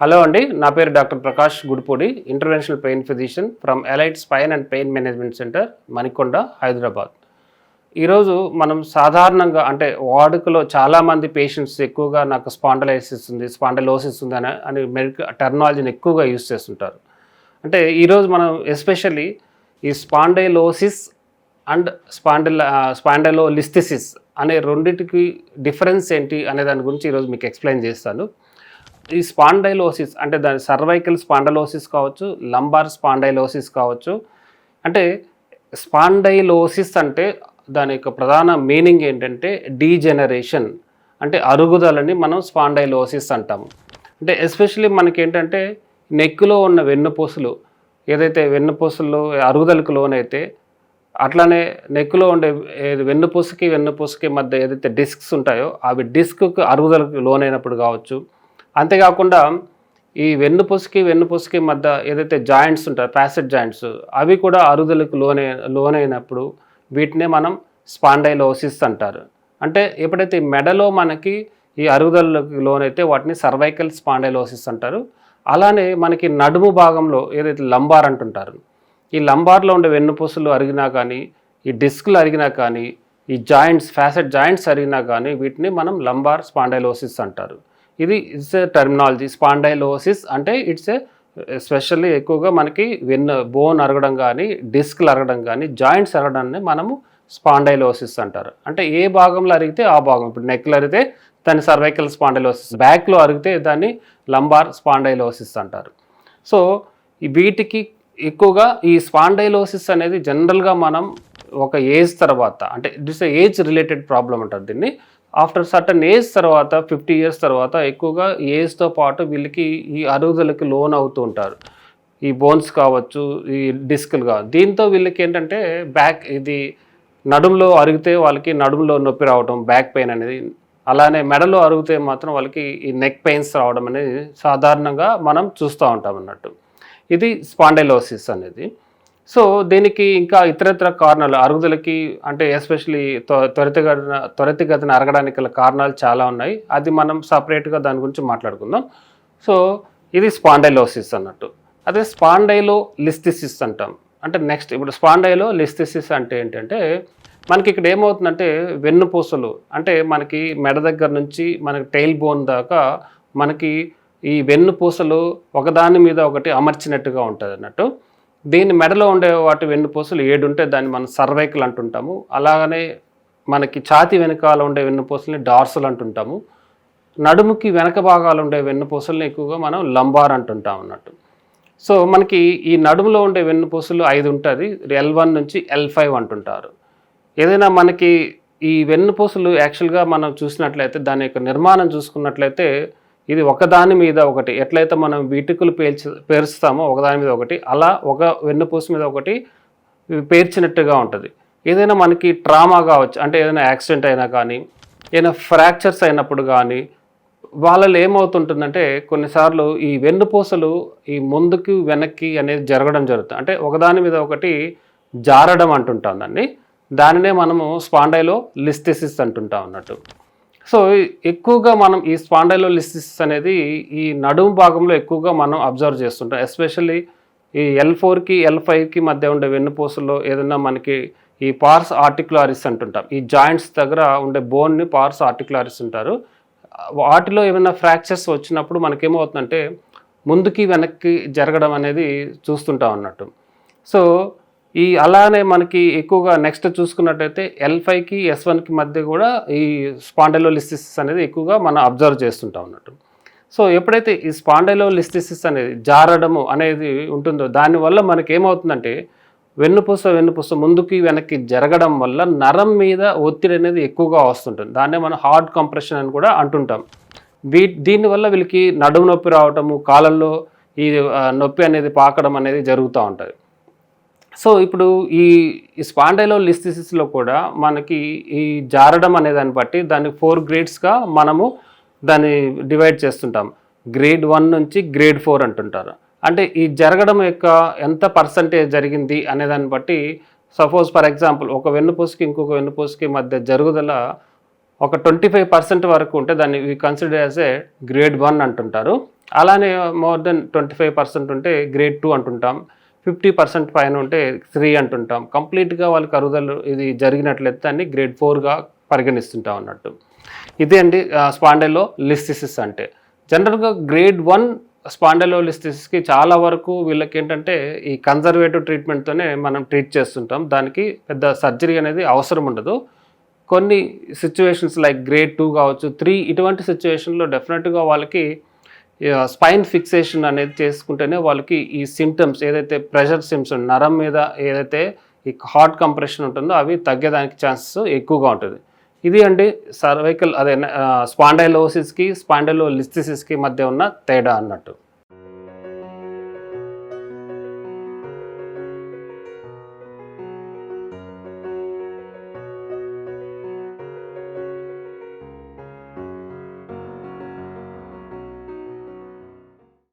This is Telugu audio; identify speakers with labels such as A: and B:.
A: హలో అండి నా పేరు doctor Prakash Gudipudi interventional pain physician from elite spine and pain management centre Manikonda Hyderabad. ఈరోజు మనం సాధారణంగా అంటే వాడుకలో చాలామంది పేషెంట్స్ ఎక్కువగా నాకు స్పాండలైసిస్ ఉంది స్పాండలోసిస్ ఉంది అని అని మెడికల్ టెర్నాలజీని ఎక్కువగా యూస్ చేస్తుంటారు. అంటే ఈరోజు మనం ఎస్పెషల్లీ ఈ స్పాండైలోసిస్ అండ్ స్పాండల్ స్పాండలో లిస్థిసిస్ అనే రెండింటికి డిఫరెన్స్ ఏంటి అనే దాని గురించి ఈరోజు మీకు ఎక్స్ప్లెయిన్ చేస్తాను. ఈ స్పాండైలోసిస్ అంటే దాని సర్వైకల్ స్పాండలోసిస్ కావచ్చు లంబార్ స్పాండైలోసిస్ కావచ్చు. అంటే స్పాండైలోసిస్ అంటే దాని యొక్క ప్రధాన మీనింగ్ ఏంటంటే డీజెనరేషన్. అంటే అరుగుదలని మనం స్పాండైలోసిస్ అంటాము. అంటే ఎస్పెషల్లీ మనకి ఏంటంటే నెక్కులో ఉన్న వెన్నుపూసలు ఏదైతే వెన్నుపూసలు అరుగుదలకు లోనైతే అట్లానే నెక్కులో ఉండే ఏది వెన్నుపూసకి వెన్నుపూసకి మధ్య ఏదైతే డిస్క్స్ ఉంటాయో అవి డిస్క్కు అరుగుదలకు లోనైనప్పుడు కావచ్చు. అంతేకాకుండా ఈ వెన్నుపూసకి వెన్నుపూసకి మధ్య ఏదైతే జాయింట్స్ ఉంటాయో ప్యాసెట్ జాయింట్స్ అవి కూడా అరుగుదలకు లోనే లోనైనప్పుడు వీటినే మనం స్పాండైలోసిస్ అంటారు. అంటే ఎప్పుడైతే మెడలో మనకి ఈ అరుగుదలకు లోనైతే వాటిని సర్వైకల్ స్పాండైలోసిస్ అంటారు. అలానే మనకి నడుము భాగంలో ఏదైతే లంబార్ అంటుంటారు ఈ లంబార్లో ఉండే వెన్నుపూసలు అరిగినా కానీ ఈ డిస్క్లు అరిగినా కానీ ఈ జాయింట్స్ ఫ్యాసెట్ జాయింట్స్ అరిగినా కానీ వీటిని మనం లంబార్ స్పాండైలోసిస్ అంటారు. ఇది ఇట్స్ ఏ టర్మినాలజీ స్పాండైలోసిస్ అంటే ఇట్స్ ఏ స్పెషల్లీ ఎక్కువగా మనకి విన్ బోన్ అరగడం కానీ డిస్క్లు అరగడం కానీ జాయింట్స్ అరగడాన్ని మనము స్పాండైలోసిస్ అంటారు. అంటే ఏ భాగంలో అరిగితే ఆ భాగం. ఇప్పుడు నెక్లు అరిగితే దాన్ని సర్వైకల్ స్పాండైలోసిస్ బ్యాక్లో అరిగితే దాన్ని లంబార్ స్పాండైలోసిస్ అంటారు. సో వీటికి ఎక్కువగా ఈ స్పాండైలోసిస్ అనేది జనరల్గా మనం ఒక ఏజ్ తర్వాత అంటే దిస్ ఏజ్ రిలేటెడ్ ప్రాబ్లం అంటారు దీన్ని. ఆఫ్టర్ సర్టన్ ఏజ్ తర్వాత ఫిఫ్టీ ఇయర్స్ తర్వాత ఎక్కువగా ఏజ్తో పాటు వీళ్ళకి ఈ అరుగుదలకి లోన్ అవుతూ ఉంటారు. ఈ బోన్స్ కావచ్చు ఈ డిస్క్లు కావచ్చు దీంతో వీళ్ళకి ఏంటంటే బ్యాక్ ఇది నడుములో అరిగితే వాళ్ళకి నడుములో నొప్పి రావడం బ్యాక్ పెయిన్ అనేది అలానే మెడలో అరిగితే మాత్రం వాళ్ళకి ఈ నెక్ పెయిన్స్ రావడం అనేది సాధారణంగా మనం చూస్తూ ఉంటాం అన్నట్టు. ఇది స్పాండైలోసిస్ అనేది. సో దీనికి ఇంకా ఇతరత్ర కారణాలు అరుగుదలకి అంటే ఎస్పెషలీ త్వరితగతిన త్వరితగతిన అరగడానికి గల కారణాలు చాలా ఉన్నాయి. అది మనం సపరేట్గా దాని గురించి మాట్లాడుకుందాం. సో ఇది స్పాండైలోసిస్ అన్నట్టు. అదే స్పాండైలో లిస్థిసిస్ అంటాం. అంటే నెక్స్ట్ ఇప్పుడు స్పాండైలో లిస్థిసిస్ అంటే ఏంటంటే మనకి ఇక్కడ ఏమవుతుందంటే వెన్నుపూసలు అంటే మనకి మెడ దగ్గర నుంచి మనకి టైల్ బోన్ దాకా మనకి ఈ వెన్నుపూసలు ఒకదాని మీద ఒకటి అమర్చినట్టుగా ఉంటుంది అన్నట్టు దీని మెడలో ఉండే వాటి వెన్నుపూసలు ఏడు ఉంటే దాన్ని మనం సర్వైకల్ అంటుంటాము. అలాగనే మనకి ఛాతి వెనకాల ఉండే వెన్నుపూసల్ని డార్సల్ అంటుంటాము. నడుముకి వెనక భాగాలు ఉండే వెన్నుపూసల్ని ఎక్కువగా మనం లంబార్ అంటుంటాం అన్నట్టు. సో మనకి ఈ నడుములో ఉండే వెన్నుపూసలు ఐదు ఉంటుంది. ఎల్ వన్ నుంచి ఎల్ ఫైవ్ అంటుంటారు. ఏదైనా మనకి ఈ వెన్నుపూసలు యాక్చువల్గా మనం చూసినట్లయితే దాని యొక్క నిర్మాణం చూసుకున్నట్లయితే ఇది ఒకదాని మీద ఒకటి. ఎట్లయితే మనం వీటికులు పేల్చి పేరుస్తామో ఒకదాని మీద ఒకటి అలా ఒక వెన్నుపూస మీద ఒకటి పేర్చినట్టుగా ఉంటుంది. ఏదైనా మనకి ట్రామా కావచ్చు అంటే ఏదైనా యాక్సిడెంట్ అయినా కానీ ఏదైనా ఫ్రాక్చర్స్ అయినప్పుడు కానీ వాళ్ళలో ఏమవుతుంటుందంటే కొన్నిసార్లు ఈ వెన్నుపూసలు ఈ ముందుకు వెనక్కి అనేది జరగడం జరుగుతుంది. అంటే ఒకదాని మీద ఒకటి జారడం అంటుంటాం దాన్ని. దానినే మనము స్పాండైలో లిస్థెసిస్ అంటుంటాం అన్నట్టు. సో ఎక్కువగా మనం ఈ స్పాండైలోలిసిస్ అనేది ఈ నడుము భాగంలో ఎక్కువగా మనం అబ్జర్వ్ చేస్తుంటాం. ఎస్పెషల్లీ ఈ ఎల్ ఫోర్కి ఎల్ ఫైవ్కి మధ్య ఉండే వెన్నుపూసల్లో ఏదైనా మనకి ఈ పార్స్ ఆర్టికులారిస్ అంటుంటాం. ఈ జాయింట్స్ దగ్గర ఉండే బోన్ని పార్స్ ఆర్టికులారిస్ ఉంటారు వాటిలో ఏమైనా ఫ్రాక్చర్స్ వచ్చినప్పుడు మనకేమవుతుందంటే ముందుకి వెనక్కి జరగడం అనేది చూస్తుంటాం అన్నట్టు. సో ఈ అలానే మనకి ఎక్కువగా నెక్స్ట్ చూసుకున్నట్టయితే ఎల్ ఫైవ్కి ఎస్ వన్కి మధ్య కూడా ఈ స్పాండైలోలిస్టిసిస్ అనేది ఎక్కువగా మనం అబ్జర్వ్ చేస్తుంటాం అన్నట్టు. సో ఎప్పుడైతే ఈ స్పాండైలోలిసిస్ అనేది జారడము అనేది ఉంటుందో దానివల్ల మనకి ఏమవుతుందంటే వెన్నుపూస వెన్నుపూస ముందుకి వెనక్కి జరగడం వల్ల నరం మీద ఒత్తిడి అనేది ఎక్కువగా వస్తుంటుంది. దాన్నే మనం హార్డ్ కంప్రెషన్ అని కూడా అంటుంటాం. వీ దీనివల్ల వీళ్ళకి నడుము నొప్పి రావటము కాలంలో ఈ నొప్పి అనేది పాకడం అనేది జరుగుతూ ఉంటుంది. సో ఇప్పుడు ఈ ఈ స్పాండైలో లిస్థిసిస్లో కూడా మనకి ఈ జారడం అనే దాన్ని బట్టి దాన్ని ఫోర్ గ్రేడ్స్గా మనము దాన్ని డివైడ్ చేస్తుంటాం. గ్రేడ్ వన్ నుంచి గ్రేడ్ ఫోర్ అంటుంటారు. అంటే ఈ జరగడం యొక్క ఎంత పర్సంటేజ్ జరిగింది అనే దాన్ని బట్టి సపోజ్ ఫర్ ఎగ్జాంపుల్ ఒక వెన్నుపూసకి ఇంకొక వెన్నుపూసకి మధ్య జరుగుదల ఒక ట్వంటీ ఫైవ్ పర్సెంట్ వరకు ఉంటే దాన్ని we consider as a grade one అంటుంటారు. అలానే more than twenty five percent ఉంటే గ్రేడ్ టూ అంటుంటాం. ఫిఫ్టీ పర్సెంట్ పైన ఉంటే త్రీ అంటుంటాం. కంప్లీట్గా వాళ్ళకి అరుగుదల ఇది జరిగినట్లయితే దాన్ని గ్రేడ్ ఫోర్గా పరిగణిస్తుంటాం అన్నట్టు. ఇదే అండి స్పాండెలో లిస్థిసిస్ అంటే. జనరల్గా గ్రేడ్ వన్ స్పాండెలో లిస్థిసిస్కి చాలా వరకు వీళ్ళకి ఏంటంటే ఈ కన్జర్వేటివ్ ట్రీట్మెంట్తోనే మనం ట్రీట్ చేస్తుంటాం. దానికి పెద్ద సర్జరీ అనేది అవసరం ఉండదు. కొన్ని సిచ్యువేషన్స్ లైక్ గ్రేడ్ టూ కావచ్చు త్రీ ఇటువంటి సిచ్యువేషన్లో డెఫినెట్గా వాళ్ళకి స్పైన్ ఫిక్సేషన్ అనేది చేసుకుంటేనే వాళ్ళకి ఈ సిమ్టమ్స్ ఏదైతే ప్రెషర్ సిమ్టమ్స్ నరం మీద ఏదైతే ఈ హార్ట్ కంప్రెషన్ ఉంటుందో అవి తగ్గేదానికి ఛాన్సెస్ ఎక్కువగా ఉంటుంది. ఇది అండి సర్వైకల్ అదే స్పాండైలోసిస్కి స్పాండైలో లిస్థిసిస్కి మధ్య ఉన్న తేడా అన్నట్టు.